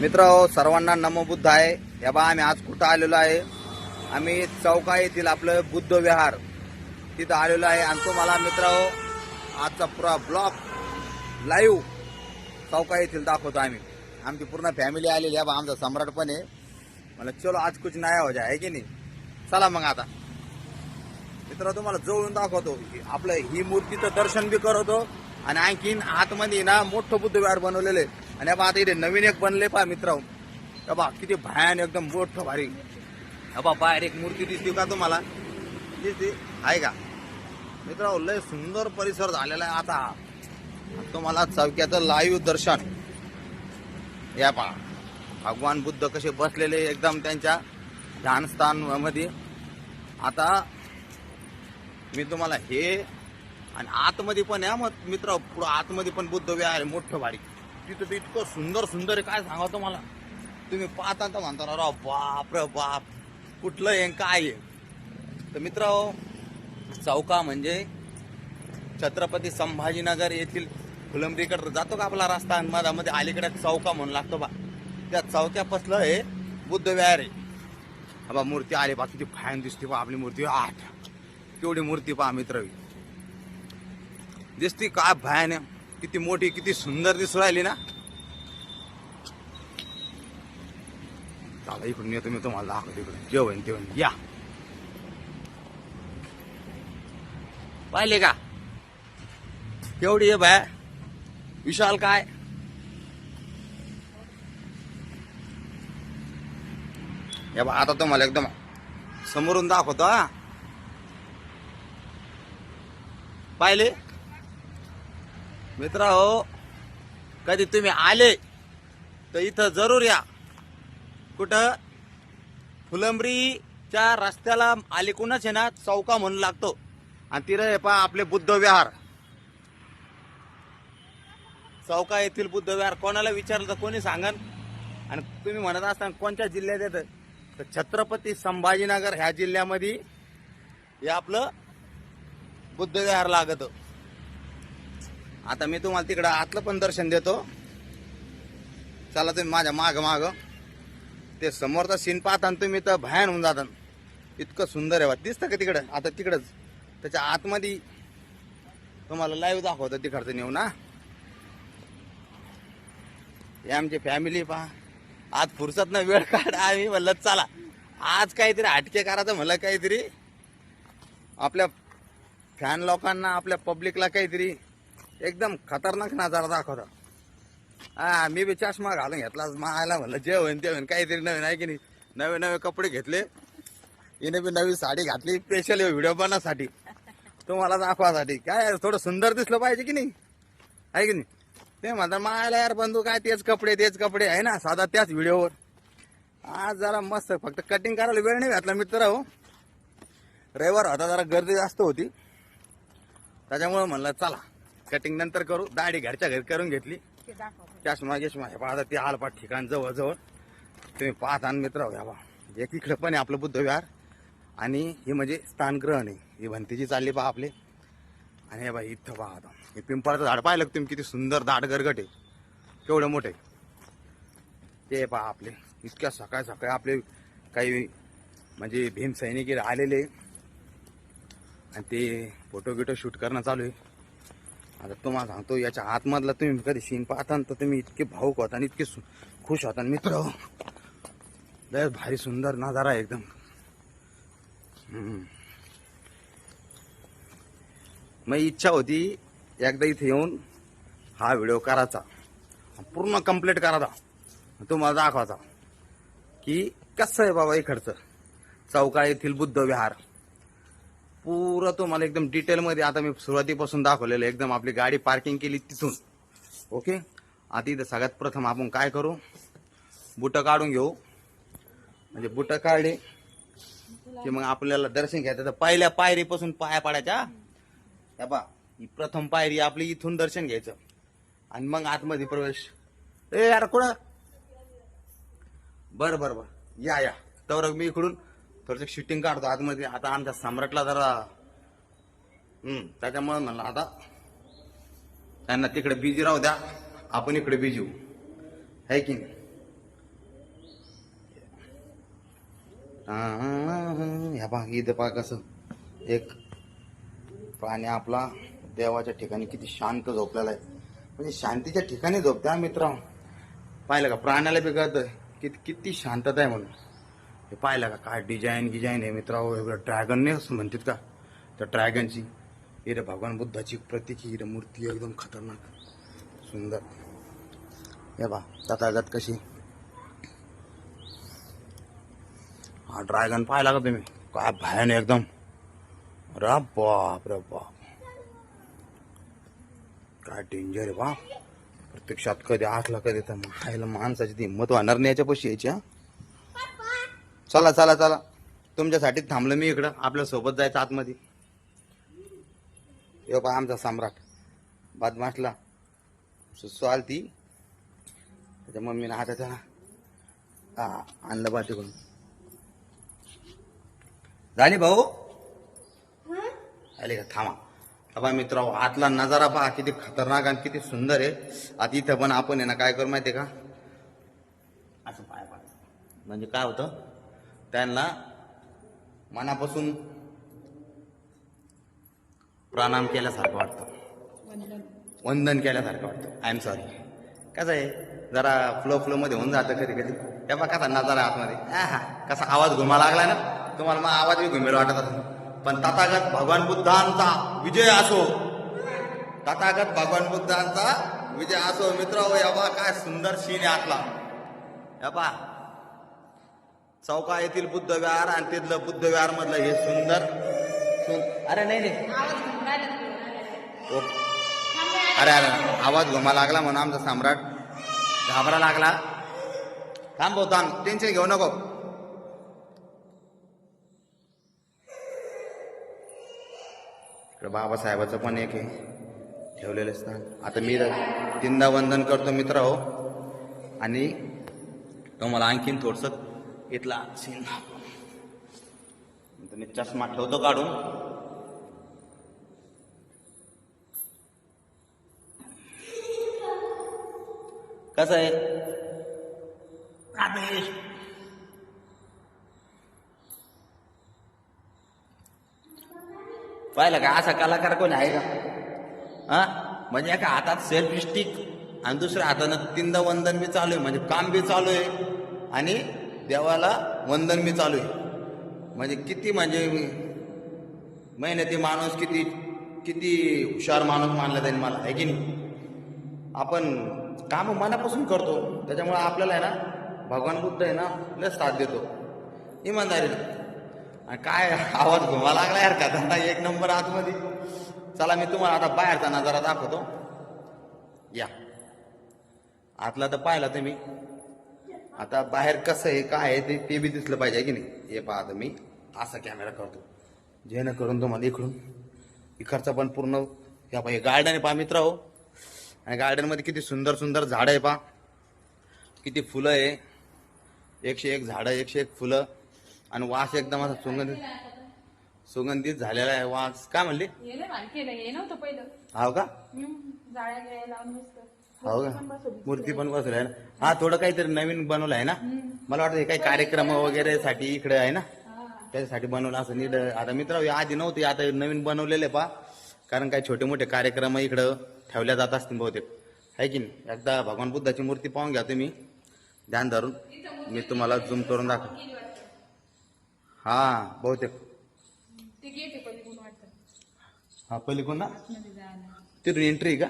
मित्र सर्वांना नमोबुद्ध आहे. या बा आम्ही आज कुठं आलेलो आहे? आम्ही चौका येथील आपलं बुद्ध विहार तिथं आलेलो आहे. आणि तुम्हाला मित्र आजचा पुरा ब्लॉक लाईव्ह चौका येथील दाखवतो आम्ही. आमची पूर्ण फॅमिली आलेली आहे. बा आमचा सम्राट पण आहे. मला चलो आज कुछ नया हो जाय है की नाही? चला मग आता. मित्र तुम्हाला जवळून दाखवतो की आपलं ही मूर्तीचं दर्शन बी करवतो आणि आणखीन आतमध्ये ना मोठं बुद्ध विहार बनवलेलं आहे. आणि बा आता इथे नवीन एक बनले पा मित्र बा किती भयान एकदम मोठं भारी. बा बाहेर एक मूर्ती दिसते का तुम्हाला? दिसते आहे का? मित्र लय सुंदर परिसर झालेला आहे आता. तुम्हाला चौक्याचं लाईव्ह दर्शन. या पा भगवान बुद्ध कसे बसलेले एकदम त्यांच्या ध्यानस्थानमध्ये आता मी तुम्हाला हे आणि आतमध्ये पण या मग मित्र पुढं आतमध्ये पण बुद्ध विहार आहे मोठं भारी. तिथं तर इतकं सुंदर सुंदर आहे. काय सांगा तुम्हाला? तुम्ही पाहता तर म्हणता ना राव बाप रे बाप कुठलं आहे काय आहे तर मित्र चौका म्हणजे छत्रपती संभाजीनगर येथील फुलंब्रीकडे जातो का आपला रस्ता? आणि मधामध्ये अलीकडे चौका म्हणून लागतो बा. त्या चौक्यापासलं हे बुद्ध विहार आहे. बा मूर्ती आली बा किती फॅन दिसते बा आपली मूर्ती. आठ. केवढी मूर्ती पहा मित्र. दिसती काय भयान आहे. किती मोठी किती सुंदर दिसू राहिली ना. चला इकडून येतो मी तुम्हाला दाखवतो इकडून. जेवण तेवण या. पाहिले का? केवढी आहे बाय? विशाल काय? या बा आता तुम्हाला एकदम समोरून दाखवतो हा. पाहिले? मित्र हो कधी तुम्ही आले तर इथं जरूर या. कुठं? फुलंबरीच्या रस्त्याला आलीकूनच आहे ना चौका म्हणून लागतो. आणि तिथं हे पहा आपले बुद्ध विहार. चौका येथील बुद्ध विहार कोणाला विचारलं तर कोणी सांगन? आणि तुम्ही म्हणत असताना कोणत्या जिल्ह्यात येतं? तर छत्रपती संभाजीनगर ह्या जिल्ह्यामध्ये हे आपलं बुद्ध विहार लागतं. आता मी तुम्हाला तिकडं आतलं पण दर्शन देतो. चला तुम्ही माझ्या माग माग. ते समोरचा सीन पाहता तुम्ही तर भयान होऊन जाता. इतकं सुंदर आहे वा दिसतं का तिकडं? आता तिकडंच. त्याच्या आतमध्ये तुम्हाला लाईव्ह दाखवतो तिकडचं नेऊ ना हे आमची फॅमिली पहा. आज फुरसत ना वेळ काढ. आम्ही म्हणलं चला. आज काहीतरी हटके करायचं म्हणलं काहीतरी. आपल्या फॅन लोकांना आपल्या पब्लिकला काहीतरी एकदम खतरनाक नजारा दाखवता. हा मी बी चष्मा घालून घेतला. मायला म्हणलं जे होईन ते होईन. काहीतरी नवीन आहे की नाही? नवे नवे कपडे घेतले. हिने बी नवी साडी घातली. स्पेशल व्हिडिओ बनवण्यासाठी. तुम्हाला दाखवासाठी. काय थोडं सुंदर दिसलं पाहिजे की नाही? आहे की नाही? ते म्हणतात मायला यार बंधू काय तेच कपडे तेच कपडे. आहे ना साधा त्याच व्हिडिओवर आज जरा मस्त फक्त कटिंग करायला वेळ नाही घातला मित्र हो. रविवार होता जरा गर्दी जास्त होती. त्याच्यामुळे म्हणलं चला. कटिंग नंतर करू. दाढी घरच्या घरी करून घेतली. चष्मा गिष्मा हे पाहता ते आलपाट ठिकाण जवळ जवळ तुम्ही पाहता आणि मित्र घ्या बा. एक इकडे पण आहे आपलं बुद्ध विहार आणि हे म्हणजे स्थानग्रह नाही ही भंतीची चालली पहा आपले. आणि हे बा इथं पहा आता. हे पिंपळाचं झाड पाहिलं तुम्ही? किती सुंदर दाट गरगट आहे. केवढं मोठे ते पहा आपले. इतक्या सकाळ सकाळी आपले काही म्हणजे भीम सैनिक आलेले. आणि ते फोटो गिटो शूट करणं चालू आहे. आता तुम्हाला सांगतो याच्या आतमधला तुम्ही कधी सीन पाहता तर तुम्ही इतके भाऊक होता आणि इतके सु- खुश होता. मित्र लय भारी सुंदर नजारा एकदम. मग इच्छा होती एकदा इथे येऊन हा व्हिडिओ करायचा. पूर्ण कंप्लीट करायचा. तुम्हाला दाखवायचा. की कसं आहे बाबा इकडचं? चौका येथील बुद्ध विहार. पुरं तुम्हाला एकदम डिटेलमध्ये आता मी सुरुवातीपासून दाखवलेलं एकदम आपली गाडी पार्किंग केली तिथून. ओके आता इथं सगळ्यात प्रथम आपण काय करू? बुटं काढून घेऊ. म्हणजे बुटं काढली की मग आपल्याला दर्शन घ्यायचं. तर पहिल्या पायरीपासून पाया पाडायच्या. हे बा ही प्रथम पायरी आपली इथून दर्शन घ्यायचं. आणि मग आतमध्ये प्रवेश. ए यार कुठं? बर बर बर. या या. तर मी इकडून. थोडंसं शूटिंग काढतो आतमध्ये. आता आमच्या सम्राटला जरा त्याच्यामुळे म्हणलं आता त्यांना तिकडे बिजी राहू द्या. आपण इकडे बिजी होऊ. है की नाही? ह्या पहा इथे पहा कसं एक प्राणी आपला देवाच्या ठिकाणी किती शांत झोपलेला आहे. म्हणजे शांतीच्या ठिकाणी झोपत्या मित्र. पाहिलं का? प्राण्याला बी किती किती शांतता आहे म्हणून. हे पाहिलं का? काय डिझाईन गिझाईन हे मित्र एवढं ड्रॅगन नाही असं म्हणतात का? त्या ड्रॅगनची इरे भगवान बुद्धाची प्रतीक इरे मूर्ती एकदम खतरनाक सुंदर. हे बा तथागत कशी? हा ड्रॅगन पाहिला का तुम्ही? काय भयान एकदम. रा बाप रे बाप. काय डेंजर आहे बाप प्रत्यक्षात कधी असला कधी तर खायला माणसाची ती हिंमत वाहणार नाही याच्यापाशी यायची हा. चला चला चला. तुमच्यासाठी थांबलो मी इकडं. आपल्यासोबत जायचं आतमध्ये. यो पहा आमचा सम्राट. बदमाशला. सुसू आलती त्याच्या मम्मीनं आता त्याला हा आणलं बा तिकडून झाली भाऊ. आले का? थांबा. बाबा मित्र आतला नजारा पहा किती खतरनाक आणि किती सुंदर आहे. आता इथं पण आपण आहे ना काय करू माहिती का? असं पाय पाय म्हणजे काय होतं? त्यांना मनापासून प्रणाम केल्यासारखं वाटतं. वंदन केल्यासारखं वाटतं. आय एम सॉरी कसं आहे? जरा फ्लो फ्लोमध्ये होऊन जातं कधी कधी. तेव्हा कसा नजारा आतमध्ये. कसा आवाज घुमा लागला ना? तुम्हाला मग आवाज बी घुमेल वाटत असेल. पण तथागत भगवान बुद्धांचा विजय असो. तथागत भगवान बुद्धांचा विजय असो. मित्र याबा काय सुंदर सीन आहे आतला. याबा चौका येथील बुद्ध विहार आणि तिथलं बुद्ध विहार मधलं हे सुंदर अरे नाही नाही. अरे अरे आवाज घुमा लागला म्हणून आमचा सम्राट घाबरा लागला. थांबव थांब. टेन्शन घेऊ नको. बाबासाहेबाचं पण एक आहे ठेवलेलं स्थान. आता मी तीनदा वंदन करतो मित्र हो. आणि तुम्हाला आणखीन थोडंसं इथला सीन मी चष्मा ठेवतो काढून. कसं आहे? रामेश पाहिलं का? असा कलाकार कोणी आहे का? हा? म्हणजे एका हातात सेल्फ स्टिक आणि दुसऱ्या हातानं तीनदा वंदन बी चालू आहे म्हणजे काम बी चालू आहे. आणि देवाला वंदन मी चालू आहे. म्हणजे किती म्हणजे मेहनती माणूस किती किती हुशार माणूस मानला जाईल मला आहे की नाही? आपण कामं मनापासून करतो त्याच्यामुळे आपल्याला आहे ना भगवान बुद्ध आहे ना लस साथ देतो. इमानदारीनं. आणि काय आवाज घुमा लागला यार का? धंदा एक नंबर आतमध्ये. चला मी तुम्हाला आता बाहेरचा नजारा दाखवतो. या. आतला तर पाहिला तुम्ही. आता बाहेर कसं आहे काय आहे ते ते बी दिसलं पाहिजे की नाही? हे पहा आता मी. असा कॅमेरा करतो. जेणेकरून तुम्हाला इकडून इकडचा पण पूर्ण या पहा हे गार्डन आहे पहा मित्र हो. आणि गार्डनमध्ये किती सुंदर सुंदर झाडं आहे पहा. किती फुलं आहे. एकशे एक झाडं एकशे एक फुलं. आणि वास एकदम असा सुगंधित सुगंधित झालेला आहे वास. काय म्हणले? हे हे नव्हतं पहिलं. का? जाळ्या लावून हो का. मूर्ती पण बसवली आहे ना? हा थोडं काहीतरी नवीन बनवलं आहे ना? मला वाटतं हे काही कार्यक्रम वगैरे साठी इकडे आहे ना. त्याच्यासाठी बनवलं असं नीट. आता मित्र आधी नव्हते आता नवीन बनवलेले पा कारण काही छोटे मोठे कार्यक्रम इकडं ठेवल्या जात असतील बहुतेक. आहे की नाही? एकदा भगवान बुद्धाची मूर्ती पाहून घ्या तुम्ही. ध्यान धरून. मी तुम्हाला झूम करून दाखव. हा बहुतेक. हा पलीकडून ना? आतमध्ये जायला. तिथून एंट्री का?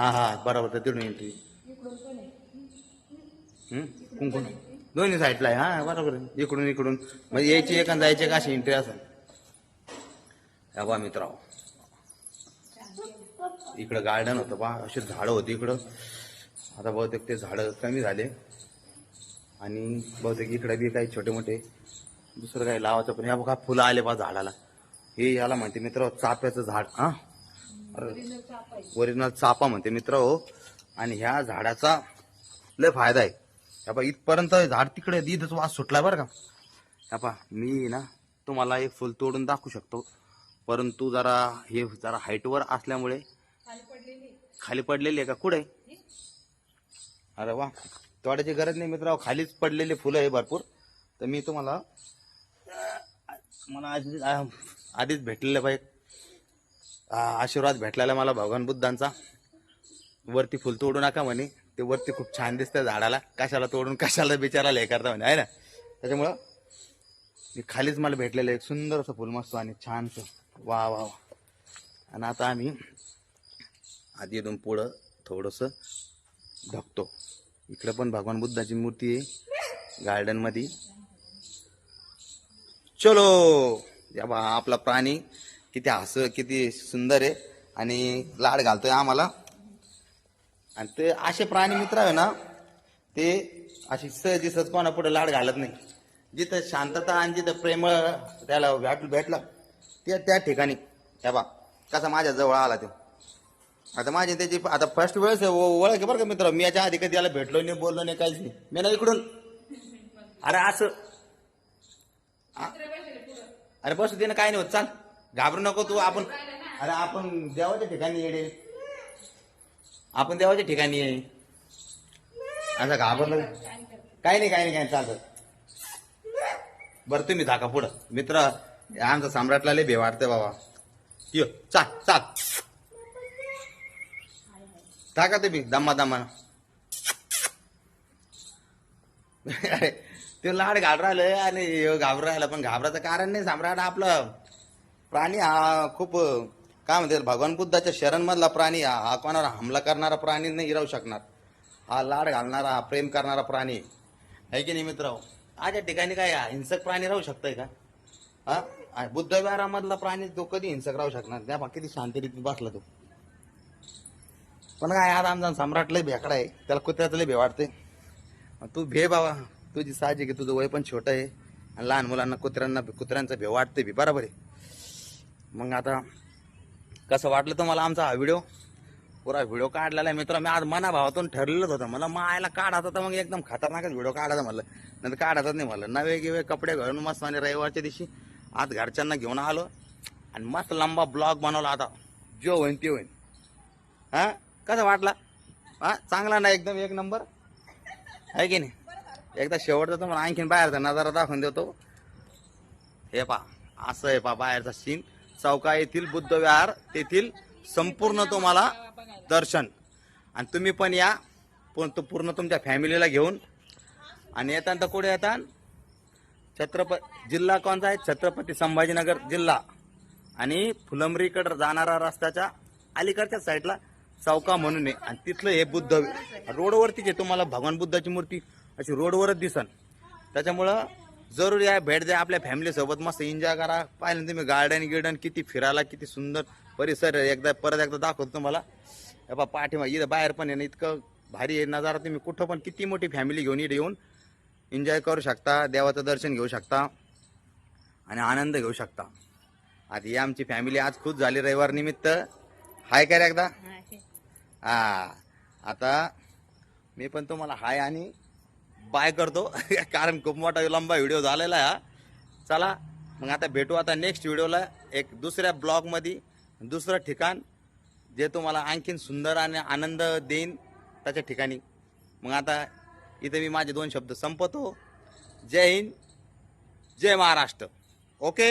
हां हां बरोबर तर तिथून एंट्री इकडून कुंकून दोन्ही साईडला आहे हां बरोबर आहे. इकडून इकडून. म्हणजे यायची एक आणि जायची एक अशी एंट्री असेल. या बा मित्र इकडं गार्डन होतं बा अशी झाडं होती इकडं. आता बहुतेक ते झाडं कमी झाले. आणि बहुतेक इकडे बी काही छोटे मोठे दुसरं काही लावायचं पण या बघा फुलं आले बा झाडाला. हे याला म्हणते मित्र चाफ्याचं झाड. हा? ओरिजिनल चापा म्हणते मित्र हो. आणि ह्या झाडाचा लय फायदा आहे. ह्या पहा इथपर्यंत झाड तिकडे इथंच वास सुटला बरं का. ह्या पहा मी ना तुम्हाला एक फुल तोडून दाखवू शकतो. परंतु जरा हे जरा हाईटवर असल्यामुळे खाली पडलेली आहे का? कुठे? अरे वा तोडायची गरज नाही मित्र खालीच पडलेले फुलं आहे भरपूर. तर मी तुम्हाला मला आधी आधीच भेटलेलं पाहिजे. आशीर्वाद भेटलेला मला भगवान बुद्धांचा. वरती फुल तोडू नका म्हणे. ते वरती खूप छान दिसतं झाडाला. कशाला तोडून कशाला बिचाराला हे करता म्हणे. आहे ना? त्याच्यामुळं मी खालीच मला भेटलेलं एक सुंदर असं फुल मस्त आणि छानसं. वा वा वा. आणि आता आम्ही आधी इथून पुढं थोडंसं ढकतो इकडं पण भगवान बुद्धाची मूर्ती आहे. गार्डनमध्ये चलो! या बा आपला प्राणी किती हस किती सुंदर आहे आणि लाड घालतोय आम्हाला. आणि ते असे प्राणी मित्र आहे ना ते अशी सहजी सहज कोणा पुढे लाड घालत नाही. जिथं शांतता आणि जिथं प्रेम त्याला भेट भेटलं त्या त्या ठिकाणी. या बा कसा माझ्या जवळ आला तो. आता माझी त्याची आता फर्स्ट वेळेस ओळख आहे बरं का मित्र. मी याच्या आधी कधी याला भेटलो नाही बोललो नाही काहीच नाही. मी ना इकडून. अरे असं. अरे बस दे ना काय नाही होत चाल. घाबरू नको तू आपण अरे आपण देवाच्या ठिकाणी येडे. आपण देवाच्या ठिकाणी ये. असं घाबरलं काही नाही काही नाही काही नाही, बरं तुम्ही झाका पुढं. मित्र आमचा सम्राटला लय भे बाबा. यो चाल चाल. टाका तुम्ही दम्मा दम्मा. अरे ते लाड घाल राहिलं आणि घाबरू राहिलं पण घाबराचं कारण नाही सम्राट आपलं. प्राणी हा खूप काय म्हणते भगवान बुद्धाच्या शरणमधला प्राणी हा. हा कोणावर हमला करणारा प्राणी नाही राहू शकणार. हा लाड घालणारा हा प्रेम करणारा प्राणी. आहे. की नाही मित्र आजच्या ठिकाणी काय हिंसक प्राणी राहू शकतोय का? हा? बुद्ध विहारामधला प्राणी तो कधी हिंसक राहू शकणार? त्या किती शांतरीत बसला तो. पण काय आज आमचा सम्राट लय भेकडा आहे. त्याला कुत्र्याचं लय भे वाटते तू भे बाबा. तुझी साहजिक आहे तुझं वय पण छोटं आहे. आणि लहान मुलांना कुत्र्यांना कुत्र्यांचं भे वाटते बी. बरोबर आहे. मग आता कसं वाटलं तुम्हाला आमचा हा व्हिडिओ? पुरा व्हिडिओ काढलेला आहे. मित्र मी आज मना भावातून ठरलेलंच होतं. मला मायला काढायचा तर मग एकदम खतरनाकच व्हिडिओ काढायचा म्हणलं. नंतर काढायचाच नाही म्हणलं. नवे गिवे कपडे घालून मस्त आणि रविवारच्या दिवशी आज घरच्यांना घेऊन आलो आणि मस्त लंबा ब्लॉग बनवला आता. जो होईन ते होईन. हा? कसा वाटला? हा? चांगला ना एकदम एक नंबर? आहे की नाही? एकदा शेवटचा तुम्हाला आणखीन बाहेरचा नजारा दाखवून देतो. हे पा असं आहे पा बाहेरचा सीन चौका येथील बुद्ध विहार तेथील संपूर्ण तुम्हाला दर्शन. आणि तुम्ही पण या पण तो पूर्ण तुमच्या फॅमिलीला घेऊन. आणि येताना तर कुठे येतात छत्रपती जिल्हा कोणता आहे? छत्रपती संभाजीनगर जिल्हा. आणि फुलंबरीकडं जाणारा रस्त्याच्या अलीकडच्या साईडला चौका म्हणून आहे. आणि तिथलं हे बुद्ध रोडवरतीच आहे तुम्हाला भगवान बुद्धाची मूर्ती. अशी रोडवरच दिसन. त्याच्यामुळं जरूर या भेट द्या आपल्या फॅमिली सोबत मस्त एन्जॉय करा. पाहिलं तुम्ही गार्डन गिर्डन किती फिरायला किती सुंदर परिसर. एकदा परत एकदा दाखवतो तुम्हाला. पहा पाठीमा इथं बाहेर पण आहे ना इतकं भारी आहे नजारा. तुम्ही कुठं पण किती मोठी फॅमिली घेऊन इथे येऊन एन्जॉय करू शकता देवाचं दर्शन घेऊ शकता आणि आनंद घेऊ शकता. आता ही आमची फॅमिली आज खुश झाली रविवार निमित्त. हाय काय रे एकदा? हा. आता मी पण तुम्हाला हाय आणि बाय करतो. कारण खूप मोठा लंबा व्हिडिओ झालेला आहे हा. चला मग आता भेटू आता नेक्स्ट व्हिडिओला एक दुसऱ्या ब्लॉगमध्ये दुसरं ठिकाण जे तुम्हाला आणखीन सुंदर आणि आनंद देईन त्याच्या ठिकाणी. मग आता इथे मी माझे दोन शब्द संपवतो. जय हिंद जय महाराष्ट्र. ओके